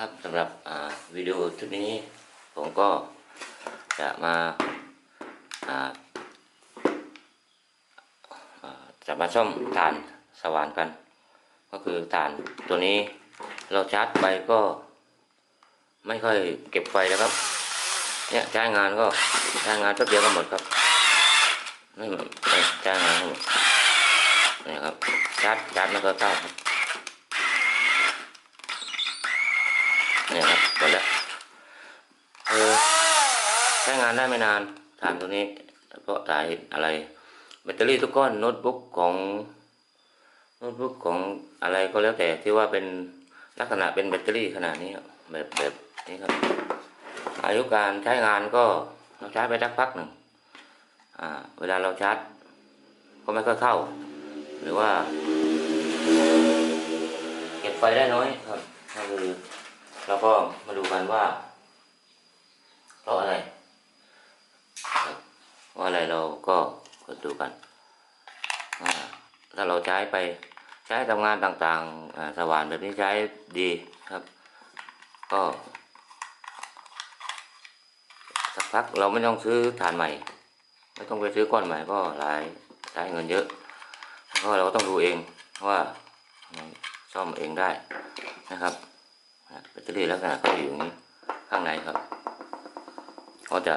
ครับสำหรับวิดีโอชุดนี้ผมก็จะมาจะมาซ่อมฐานสว่านกัน ก็คือฐานตัวนี้เราชาร์จไปก็ ไม่ค่อยเก็บไฟแล้วครับ เนี่ยใช้งานก็ใช้งานแป๊บเดียวก็หมดครับไม่หมดใช้งานหมดนี่ครับชาร์จชาร์จแล้วก็เข้าครับ เนี่ยครับหมดแล้วเออใช้งานได้ไม่นานฐานตัวนี้เพราะสาเหตุอะไรแบตเตอรี่ทุกก้อนโน้ตบุ๊กของโน้ตบุ๊กของอะไรก็แล้วแต่ที่ว่าเป็นลักษณะเป็นแบตเตอรี่ขนาดนี้แบบแบบนี้ครับ อายุการใช้งานก็เราใช้ไปสักพักหนึ่งเวลาเราชาร์จก็ไม่ค่อยเข้า หรือว่า เก็บไฟได้น้อยครับก็คือแล้วก็มาดูกันว่าเพราะอะไร เพราอะไรเราก็มาดูกัน ถ้าเราใช้ไปใช้ทำงานต่างๆสว่านแบบนี้ใช้ดีครับ ก็สักพักเราไม่ต้องซื้อฐานใหม่ ไม่ต้องไปซื้อก้อนใหม่ก็หลายใช้เงินเยอะเพราะเราก็ต้องดูเองว่าซ่อมเองได้นะครับนะแบตเตอรี่ลักษณะก็อยู่อย่างนี้ข้างในครับ ก็จะ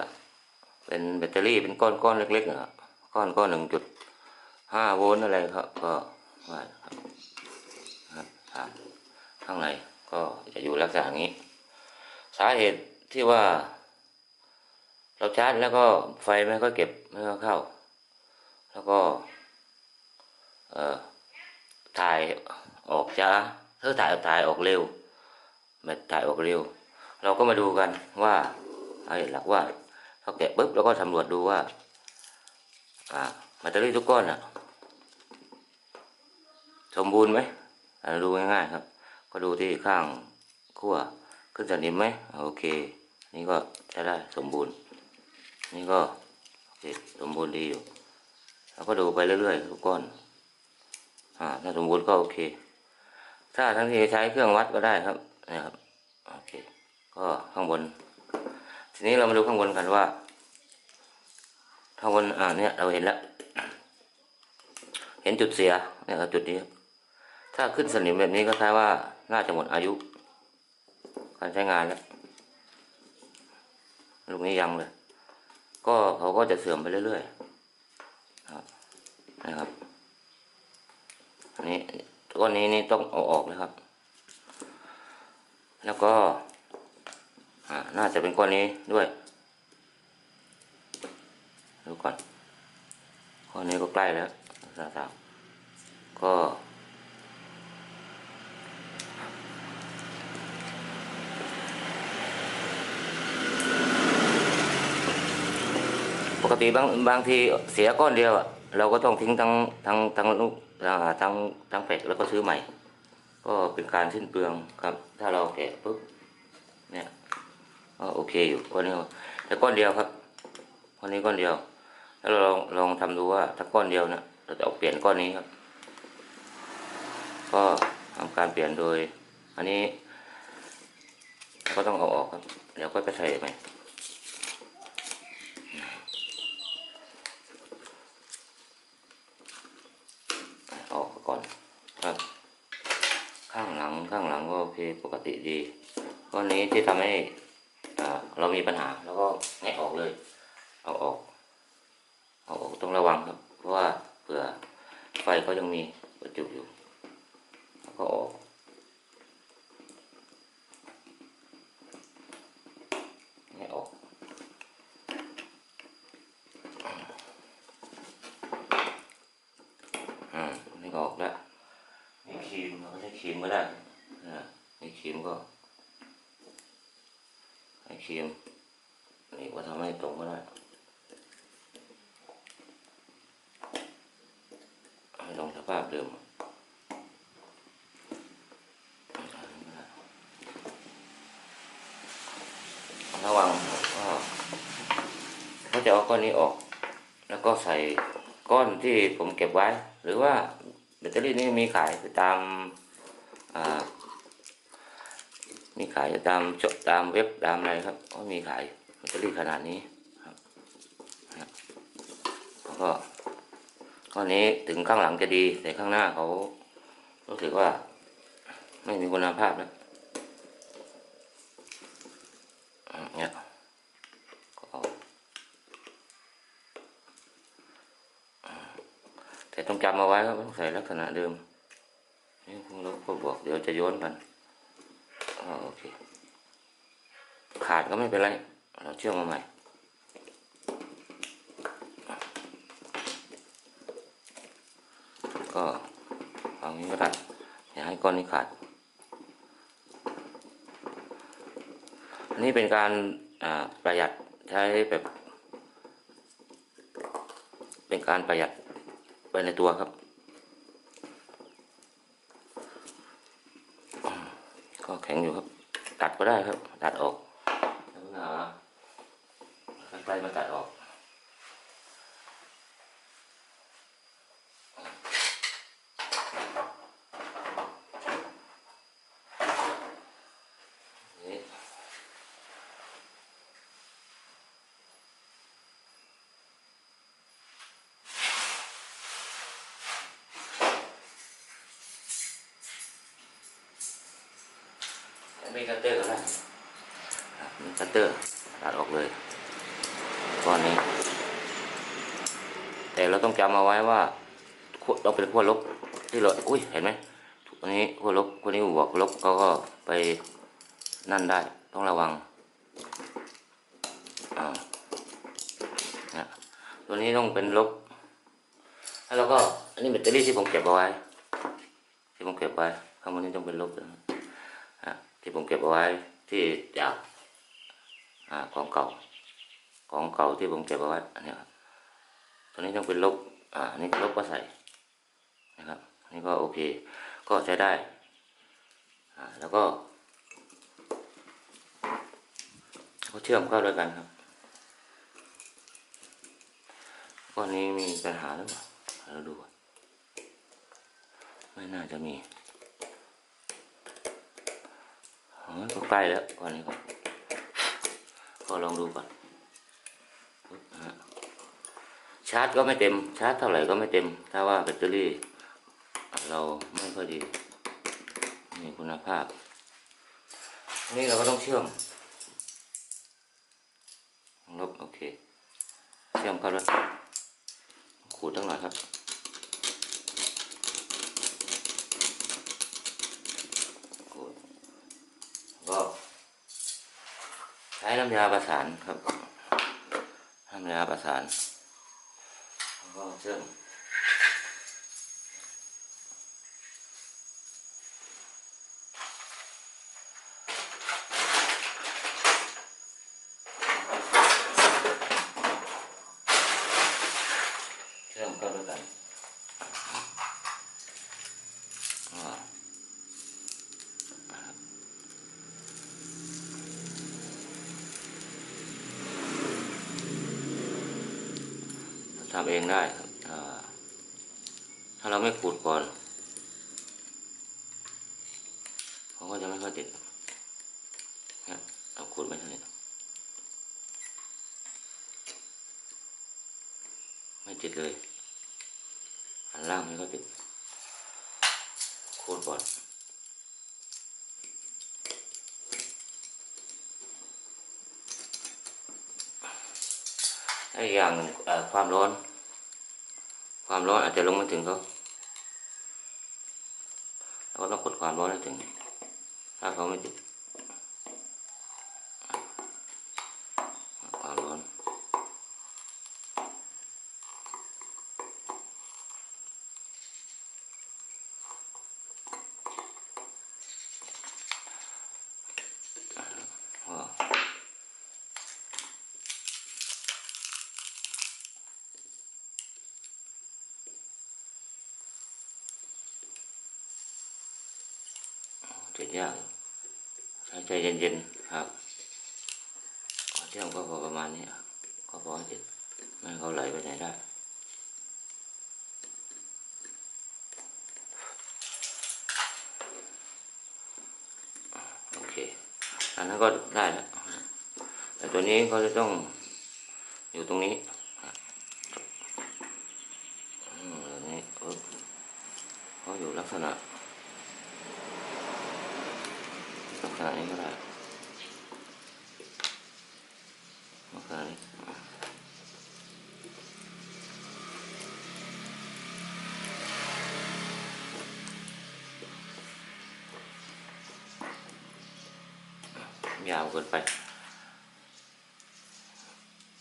เป็นแบตเตอรี่เป็นก้อนก้อนเล็กๆนะครับก้อนก้อนหนึ่งจุดห้าโวลต์อะไรครับ ก็ว่าครับครับข้างในก็จะอยู่ลักษณะอย่างนี้ สาเหตุที่ว่า เราชาร์จแล้วก็ไฟไม่ค่อยเก็บไม่ค่อยเข้า แล้วก็ เอ่อถ่ายออกช้าถ้าถ่ายถ่ายออกเร็วแบตถ่ายออกเร็ว เราก็มาดูกันว่าไอ้หลักว่า เราแกะปุ๊บเราก็สำรวจดูว่า อ่าแบตเตอรี่ทุกก้อนอะ สมบูรณ์ไหมอ่าดูง่ายๆครับ ก็ดูที่ข้างขั้วขึ้นสนิมไหมโอเค นี่ก็ใช้ได้สมบูรณ์ นี่ก็โอเคสมบูรณ์ดีอยู่ แล้วก็ดูไปเรื่อยๆทุกก้อนอ่าถ้าสมบูรณ์ก็โอเค ถ้าทั้งที่ใช้เครื่องวัดก็ได้ครับนะครับโอเค ก็ข้างบน ทีนี้เรามาดูข้างบนกันว่าข้างบนอ่าเนี่ยเราเห็นแล้วเห็นจุดเสียเนี่ยจุดนี้ ถ้าขึ้นสนิมแบบนี้ก็แปลว่าน่าจะหมดอายุ การใช้งานแล้วลูกนี้ยังเลย ก็เขาก็จะเสื่อมไปเรื่อยๆนะครับอันนี้ก้อนนี้นี่ต้องเอาออกเลยครับ แล้วก็ น่าจะเป็นก้อนนี้ด้วยดูก่อนก้อนนี้ก็ใกล้แล้วสาวๆก็ปกติบางบางทีเสียก้อนเดียวอะเราก็ต้องทิ้งทั้งทั้งทั้งลูกทั้งทั้งเป็ดแล้วก็ซื้อใหม่ ก็เป็นการสิ้นเปลืองครับ ถ้าเราแกะปุ๊บเนี่ย ก็โอเคอยู่ก้อนนี้แต่ก้อนเดียวครับก้อนนี้ก้อนเดียว แล้วเราลองลองทำดูว่าถ้าก้อนเดียวเนี่ยเราจะเอาเปลี่ยนก้อนนี้ครับ ก็ทำการเปลี่ยนโดย อันนี้ ก็ต้องเอาออกครับ เดี๋ยวก็ไปใส่ใหม่ออกก่อนครับ ข้างหลังข้างหลังก็โอเคปกติดีก้อนนี้ที่ทำให้ เรามีปัญหาแล้วก็แงะออกเลย เอาออก เอาออกต้องระวังครับ เพราะว่าเผื่อไฟก็ยังมีประจุอยู่แล้วก็ออกแงะออก อ่านี่ก็ออกแล้วนี่ครีมเราก็ใช้ครีมก็ได้นะนี่ครีมก็ ให้ครีมนี่ก็ทำให้ตรงก็ได้ให้ลงสภาพเดิมระวังก็ก็จะเอาก้อนนี้ออก แล้วก็ใส่ก้อนที่ผมเก็บไว้ หรือว่าแบตเตอรี่นี้มีขายไปตามอ่า มีขายตามจตามเว็บตามอะไรครับก็มีขายแบตเตอรี่ขนาดนี้ครับแล้วก็ข้อนี้ถึงข้างหลังจะดีแต่ข้างหน้าเขารู้สึกว่า ไม่มีคุณภาพแล้วเนี่ยก็แต่ต้องจำเอาไว้ครับต้องใส่ลักษณะเดิมนี่คุณลบก็บอกเดี๋ยวจะโยนกัน โอเค ขาดก็ไม่เป็นไร เราเชื่อมมาใหม่ก็วางนี้ก็ได้อย่าให้ก้อนนี้ขาด อันนี้เป็นการประหยัดใช้แบบ เป็นการประหยัดไปในตัวครับ ก็แข็งอยู่ครับ ตัดก็ได้ครับ ตัดออกแล้วก็เอาใครมาตัด มีคัตเตอร์ก็ได้ครับมีคัตเตอร์ตัดออกเลยก้อนนี้ แต่เราต้องจำเอาไว้ว่าต้องเป็นขั้วลบที่เราอุ้ยเห็นไหมอันนี้ขั้วลบขั้วนี้บวกลบเขาก็ไปนั่นได้ต้องระวังนะตัวนี้ต้องเป็นลบ แล้วเราก็อันนี้แบตเตอรี่ที่ผมเก็บเอาไว้ที่ผมเก็บไว้ข้างบนนี้ต้องเป็นลบนะ ที่ผมเก็บเอาไว้ที่จากอของเก่า ของเก่าที่ผมเก็บเอาไว้อันนี้ครับตัวนี้ต้องเป็นลบอ่านนี้ลบก็ใส่นะครับนนี้ก็โอเค ก็ใช้ได้อ่าแล้วก็ก็เชื่อมเข้าด้วยกันครับก้อนนี้มีปัญหาหรือเปล่าเราดูก่อนไม่น่าจะมี ก็ใกล้แล้วก้อนนี้ก็ก็ลองดูก่อนปึ๊บนะชาร์จก็ไม่เต็ม ชาร์จเท่าไหร่ก็ไม่เต็ม ถ้าว่าแบตเตอรี่ เราไม่ค่อยดี มีคุณภาพ นี่เราก็ต้องเชื่อมลบโอเค เชื่อมเข้าแล้วขูดตั้งหน่อยครับ ก็ใช้น้ำยาประสานครับน้ำยาประสานแล้วก็เชื่อม เชื่อมเข้าด้วยกันอ่า ทำเองได้ครับถ้าเราไม่ขูดก่อนเขาก็จะไม่ค่อยติดนะเราขูดไม่ทันไม่ติดเลย อันล่างไม่ก็ติดโคนก่อนไอ้อย่างเอ่อ ความร้อน ความร้อนอาจจะลงไม่ถึงเขาเราก็ต้องกดความร้อนให้ถึง ถ้าเขาไม่ติดความร้อน ก็ ติดยากใช้ใจเย็นๆครับขอเที่ยงก็พอประมาณนี้ครับก็พอให้ติดไม่ให้เขาไหลไปไหนได้โอเคนั้นก็ได้แล้วแต่ตัวนี้ก็จะต้องอยู่ตรงนี้ครับอืมแบบนี้ปึ๊บก็อยู่ลักษณะ ลักษณะนี้ก็ได้ลักษณะนี้ ยาวเกินไป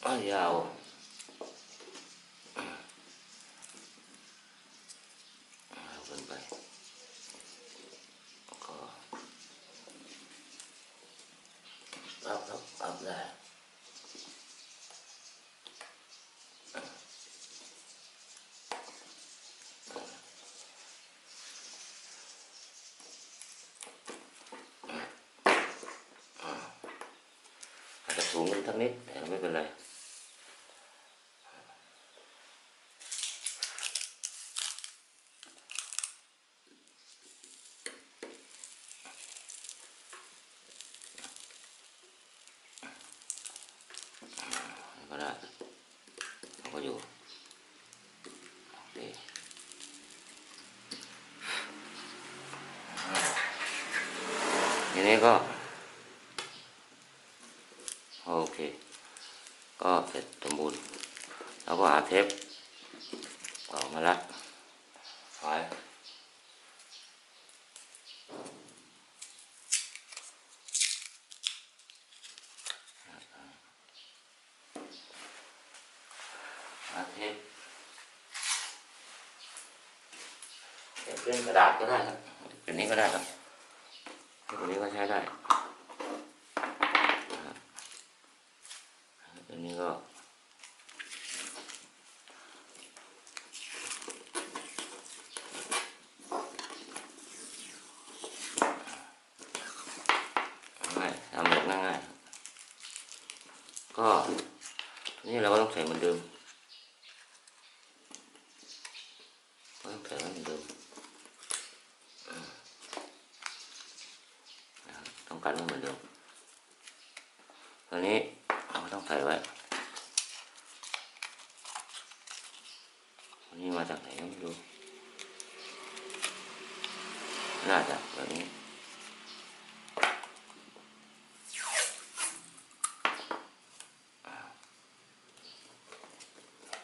อ้าวยาวยาวเกินไปแล้วก็ รับรับรับได้อาจ จะสูงขึ้นทักนิดแต่ไม่ เป็นไรก็เราก็อยู่โอเค ก็เสร็จสมบูรณ์แล้วก็หาเทปออมาละหาเทปเป็นกระดาษก็ได้ครับเป็นนี้ก็ได้ครับเทปนี้ก็ใช้ได้ อันนี้ก็ง่ายทำแบบง่ายๆก็นี่เราก็ต้องใส่เหมือนเดิมก็ต้องใส่ไว้เหมือนเดิมอืมนะครับต้องการไว้เหมือนเดิมตอนนี้เราก็ต้อง ใส่ไว้นนี้มาจากไหนก็ไม่รู้ น่าจะแบบนี้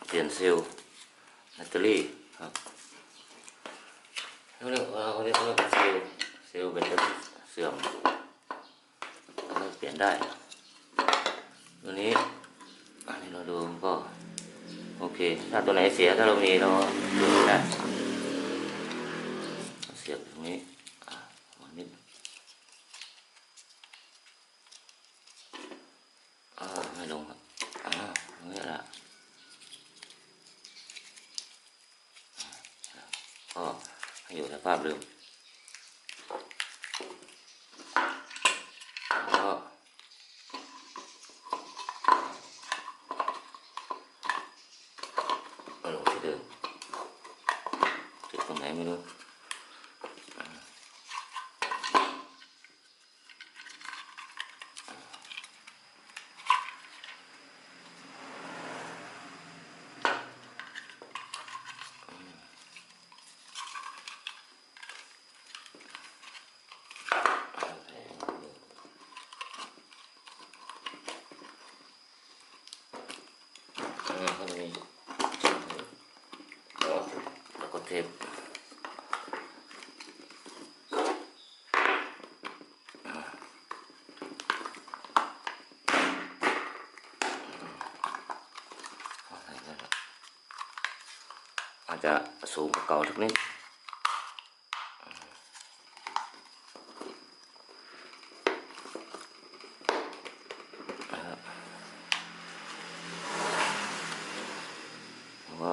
เปลี่ยนเซลล์แบตเตอรี่ครับเรียกว่าเขาเรียกว่าเซลล์เซลล์แบตเตอรี่เสื่อมเปลี่ยนได้ ตัวนี้อันนี้เราดูก็ โอเค ถ้าตัวไหนเสียถ้าเรามีเราดูนะเสียบตรงนี้อะมานิดอ่าไม่ลงครับอ่าตรงนี้ละก็ให้อยู่สภาพเดิมแล้วก็ เอาลงที่เดิมติดตรงไหนไม่รู้อ่าเขาจะมีแล้ว เทปอะไรนั่นน่ะอาจจะสูงกว่าเก่าสักนิดนะครับแล้วก็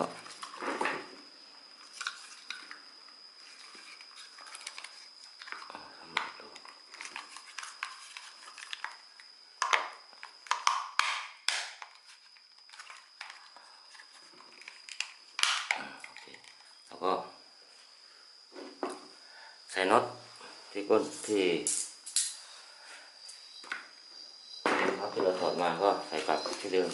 โอเค แล้วก็ใส่น็อตที่ก้นที่มาก็ใส่กลับที่เดิม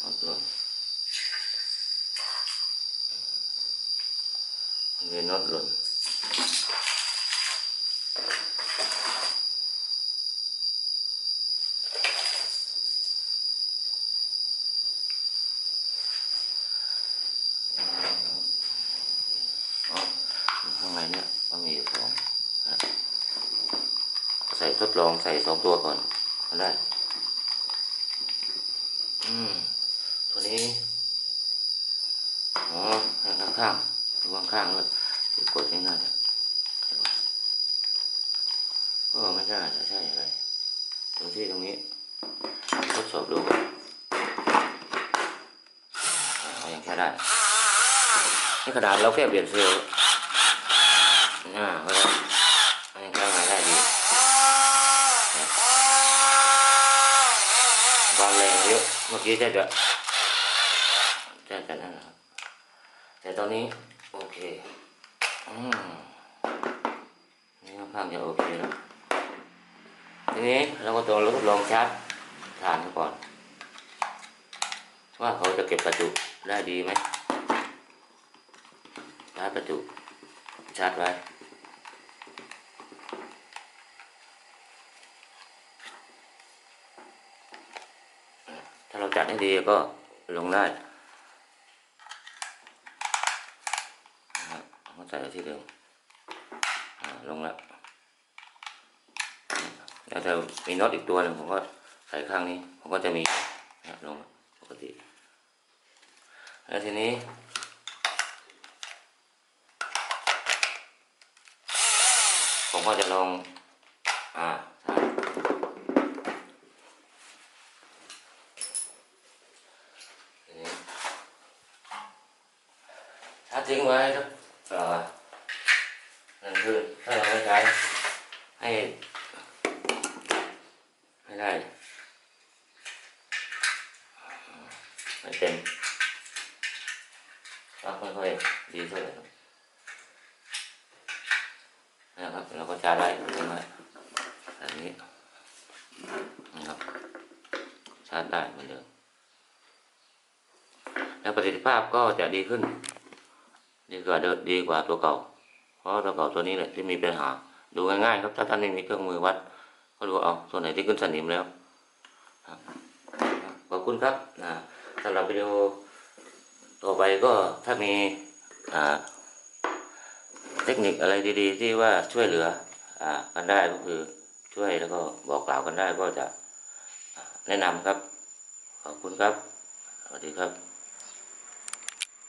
น็อตหล่นเงินน็อตหล่น อ๋อ อยู่ข้างในเนี่ยก็มีอยู่สองใส่ทดลองใส่สองตัวก่อนก็ได้ อืม ตัวนี้อ๋อให้ข้างข้างดูข้างๆด้วยกดนี่น่าจะก็ไม่ใช่จะใช่อะไรตรงที่ตรงนี้ทดสอบดูก่อนยังแค่ได้นี่ขนาดเราแค่เปลี่ยนเซลล์ อ่าก็ได้อันนี้ก็มาได้ดีเลยความแรงเยอะเมื่อกี้จะจะจะจะนั่นนะครับแต่ตอนนี้โอเคอืมนี่ค่อนข้างจะโอเคแล้วทีนี้เราก็ต้องทดลองชาร์จฐานก่อน ว่าเขาจะเก็บประจุได้ดีไหมชาร์จประจุชาร์จไว้ ถ้าเรา จัดให้ดีก็ลงได้นะครับเอาใส่ที่เดิมลงแล้วแล้วถ้ามีน็อตอีกตัวหนึ่งผมก็ใส่ข้างนี้ ผมก็จะมีลงปกติ แล้วทีนี้ผมก็จะลอง อ่าใช่ทีนี้ถ้า ทิ้งไว้ครับเอ่อนั่นคือถ้าเราไม่ใช้ให้ให้ได้ไม่เต็มรับไม่ค่อยดีเท่าไหร่นะครับเราก็จะได้ตรงนี้แบบนี้นะครับชาร์จได้เหมือนเดิมแล้วประสิทธิภาพก็จะดีขึ้น ดีกว่าเดดีกว่าตัวเก่า เพราะตัวเก่าตัวนี้แหละที่มีปัญหา ดูง่ายๆครับถ้าท่านไม่มีเครื่องมือวัด ก็ดูเอาส่วนไหนที่ขึ้นสนิมแล้วขอบคุณครับสำหรับวิดีโอต่อไปก็ถ้ามีเทคนิคอะไรดี ๆ ที่ว่าช่วยเหลืออกันได้ก็คือช่วยแล้วก็บอกกล่าวกันได้ก็จะแนะนำครับ ขอบคุณครับ สวัสดีครับ